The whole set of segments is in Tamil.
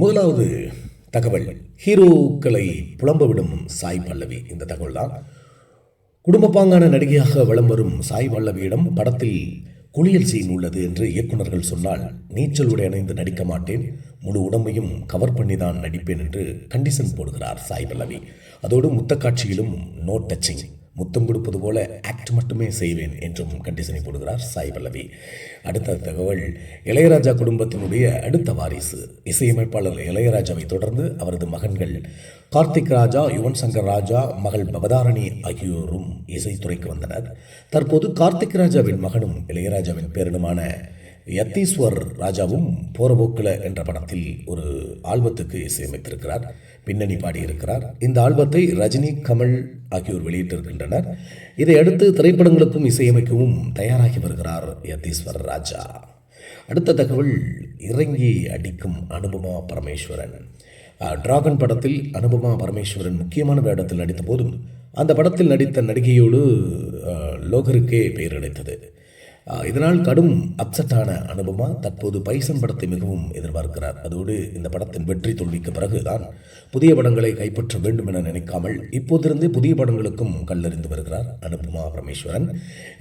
முதலாவது தகவல். ஹீரோக்களை புலம்பவிடும் சாய் பல்லவி. இந்த தகவல் தான் குடும்பப்பாங்கான நடிகையாக வலம் வரும் சாய் பல்லவியிடம் படத்தில் குளியல் சீன் உள்ளது என்று இயக்குனர்கள் சொன்னால் நீச்சல் உடை அணிந்து நடிக்க மாட்டேன். முழு உடம்பையும் கவர் பண்ணி தான் நடிப்பேன் என்று கண்டிஷன் போடுகிறார் சாய் பல்லவி. அதோடு முத்த காட்சியிலும் நோ டச்சிங் முத்தம் கொடுப்பது போல ஆக்ட் மட்டுமே செய்வேன் என்றும் கண்டிஷனை போடுகிறார் சாய் பல்லவி. அடுத்த தகவல் இளையராஜா குடும்பத்தினுடைய அடுத்த வாரிசு. இசையமைப்பாளர் இளையராஜாவை தொடர்ந்து அவரது மகன்கள் கார்த்திக் ராஜா யுவன் சங்கர் ராஜா மகள் பவதாரணி ஆகியோரும் இசைத்துறைக்கு வந்தனர். தற்போது கார்த்திக் ராஜாவின் மகனும் இளையராஜாவின் பேரிடமான யத்தீஸ்வர் ராஜாவும் போறபோக்கில் என்ற படத்தில் ஒரு ஆல்பத்துக்கு இசையமைத்திருக்கிறார். பின்னணி பாடியிருக்கிறார். இந்த ஆல்பத்தை ரஜினி கமல் ஆகியோர் வெளியிட்டிருக்கின்றனர். இதையடுத்து திரைப்படங்களுக்கும் இசையமைக்கவும் தயாராகி வருகிறார் யத்தீஸ்வர் ராஜா. அடுத்த தகவல் இறங்கி அடிக்கும் அனுபமா பரமேஸ்வரன். டிராகன் படத்தில் அனுபமா பரமேஸ்வரன் முக்கியமான வேடத்தில் நடித்த போதும் அந்த படத்தில் நடித்த நடிகையோடு லோகருக்கே பெயர் கிடைத்தது இதனால் கடும் அப்செட்டான அனுபமா தற்போது பைசன் படத்தை மிகவும் எதிர்பார்க்கிறார். அதோடு இந்த படத்தின் வெற்றி தோல்விக்கு பிறகுதான் புதிய படங்களை கைப்பற்ற வேண்டும் என நினைக்காமல் இப்போதிருந்தே புதிய படங்களுக்கும் கல்லறிந்து வருகிறார் அனுபமா பரமேஸ்வரன்.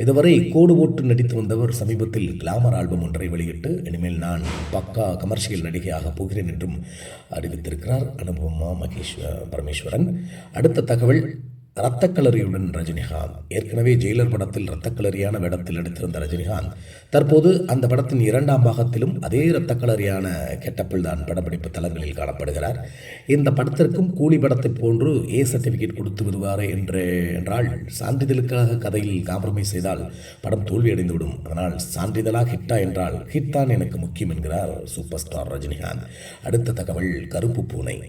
இதுவரை கோடு ஓட்டு நடித்து வந்தவர் சமீபத்தில் கிளாமர் ஆல்பம் ஒன்றை வெளியிட்டு இனிமேல் நான் பக்கா கமர்ஷியல் நடிகையாக போகிறேன் என்றும் அறிவித்திருக்கிறார் அனுபமா மகேஸ்வர பரமேஸ்வரன். அடுத்த தகவல் இரத்தக்களரியுடன் ரஜினிகாந்த். ஏற்கனவே ஜெயிலர் படத்தில் இரத்தக்களரியான வேடத்தில் நடித்திருந்த ரஜினிகாந்த் தற்போது அந்த படத்தின் இரண்டாம் பாகத்திலும் அதே இரத்தக்களரியான கெட்டப்பில் தான் படப்பிடிப்பு தளங்களில் காணப்படுகிறார். இந்த படத்திற்கும் கூலி படத்தை போன்று ஏ சர்டிஃபிகேட் கொடுத்து விடுவாரே என்று என்றால் சான்றிதழுக்காக கதையில் காம்ப்ரமைஸ் செய்தால் படம் தோல்வியடைந்துவிடும் அதனால் சான்றிதழாக ஹிட்டா என்றால் ஹிட் தான் எனக்கு முக்கியம் என்கிறார் சூப்பர் ஸ்டார் ரஜினிகாந்த். அடுத்த தகவல் கருப்பு பூனை.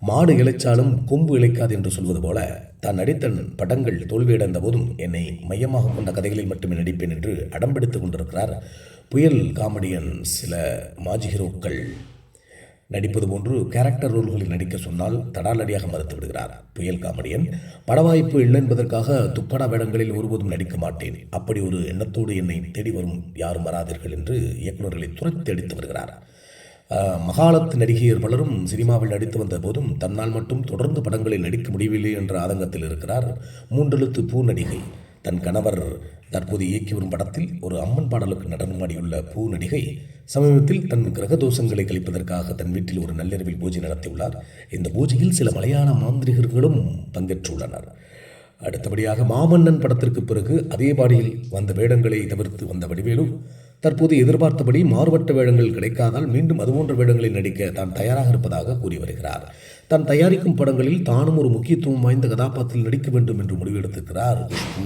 மாடு இழைச்சாலும் கொம்பு இழைக்காது என்று சொல்வது போல தான் நடித்த படங்கள் தோல்வியடைந்த போதும் என்னை மையமாக கொண்ட கதைகளில் மட்டுமே நடிப்பேன் என்று அடம்பிடித்து கொண்டிருக்கிறார் புயல் காமெடியன் சில மாஜி ஹீரோக்கள். நடிப்பது போன்று கேரக்டர் ரோல்களில் நடிக்க சொன்னால் தடாலடியாக மறுத்து விடுகிறார். புயல் காமெடியன் பட வாய்ப்பு இல்லை என்பதற்காக துப்படா வேடங்களில் ஒருபோதும் நடிக்க மாட்டேன். அப்படி ஒரு எண்ணத்தோடு என்னை தேடி வரும் யாரும் வராதீர்கள் என்று இயக்குநர்களை துரத்தி அடித்து வருகிறார். மகாலத்து நடிகையர் பலரும் சினிமாவில் நடித்து வந்த போதும் தன்னால் மட்டும் தொடர்ந்து படங்களில் நடிக்க முடியவில்லை என்ற ஆதங்கத்தில் இருக்கிறார் மூன்றெழுத்து பூ நடிகை. தன் கணவர் தற்போது இயக்கி வரும் படத்தில் ஒரு அம்மன் பாடலுக்கு நடனமாடியுள்ள பூ நடிகை. சமீபத்தில் தன் கிரக தோஷங்களை கழிப்பதற்காக தன் வீட்டில் ஒரு நள்ளிரவில் பூஜை நடத்தியுள்ளார். இந்த பூஜையில் சில மலையாள மாந்திரிகர்களும் பங்கேற்றுள்ளனர். அடுத்தபடியாக மாமன்னன் படத்திற்கு பிறகு அதே பாடியில் வந்த வேடங்களை தவிர்த்து வந்த வடிவேலு தற்போது எதிர்பார்த்தபடி மாறுபட்ட வேடங்கள் கிடைக்காதால் மீண்டும் அதுபோன்ற வேடங்களில் நடிக்க தான் தயாராக இருப்பதாக கூறி வருகிறார். தான் தயாரிக்கும் படங்களில் தானும் ஒரு முக்கியத்துவம் வாய்ந்த கதாபாத்திரத்தில் நடிக்க வேண்டும் என்று முடிவெடுத்திருக்கிறார் குஷ்பு.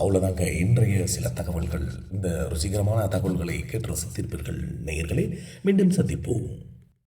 அவ்வளோதாங்க இன்றைய சில தகவல்கள். இந்த ருசிகரமான தகவல்களை கேட்டு ரசித்திருப்பீர்கள் நேயர்களே. மீண்டும் சந்திப்போம்.